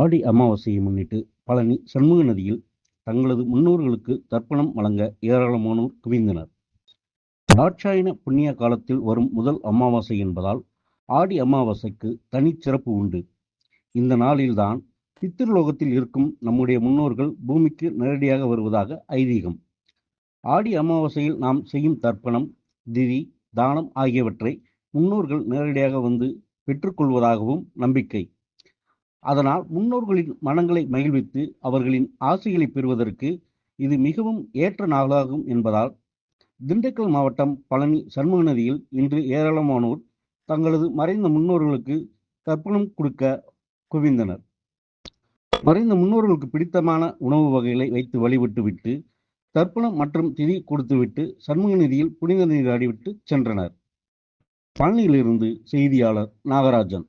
ஆடி அமாவாசையை முன்னிட்டு பழனி சண்முக நதியில் தங்களது முன்னோர்களுக்கு தர்ப்பணம் வழங்க ஏராளமானோர் குவிந்தனர். தாட்சாயன புண்ணிய காலத்தில் வரும் முதல் அமாவாசை என்பதால் ஆடி அமாவாசைக்கு தனிச் சிறப்பு உண்டு. இந்த நாளில்தான் பித்திருலோகத்தில் இருக்கும் நம்முடைய முன்னோர்கள் பூமிக்கு நேரடியாக வருவதாக ஐதீகம். ஆடி அமாவாசையில் நாம் செய்யும் தர்ப்பணம் திதி தானம் ஆகியவற்றை முன்னோர்கள் நேரடியாக வந்து பெற்றுக்கொள்வதாகவும் நம்பிக்கை. அதனால் முன்னோர்களின் மனங்களை மகிழ்வித்து அவர்களின் ஆசைகளை பெறுவதற்கு இது மிகவும் ஏற்ற நாளாகும் என்பதால் திண்டுக்கல் மாவட்டம் பழனி சண்முக நதியில் இன்று ஏராளமானோர் தங்களது மறைந்த முன்னோர்களுக்கு தர்ப்பணம் கொடுக்க குவிந்தனர். மறைந்த முன்னோர்களுக்கு பிடித்தமான உணவு வகைகளை வைத்து வழிபட்டுவிட்டு தர்ப்பணம் மற்றும் திதி கொடுத்துவிட்டு சண்முக நதியில் புனித நீராடிவிட்டு சென்றனர். பழனியிலிருந்து செய்தியாளர் நாகராஜன்.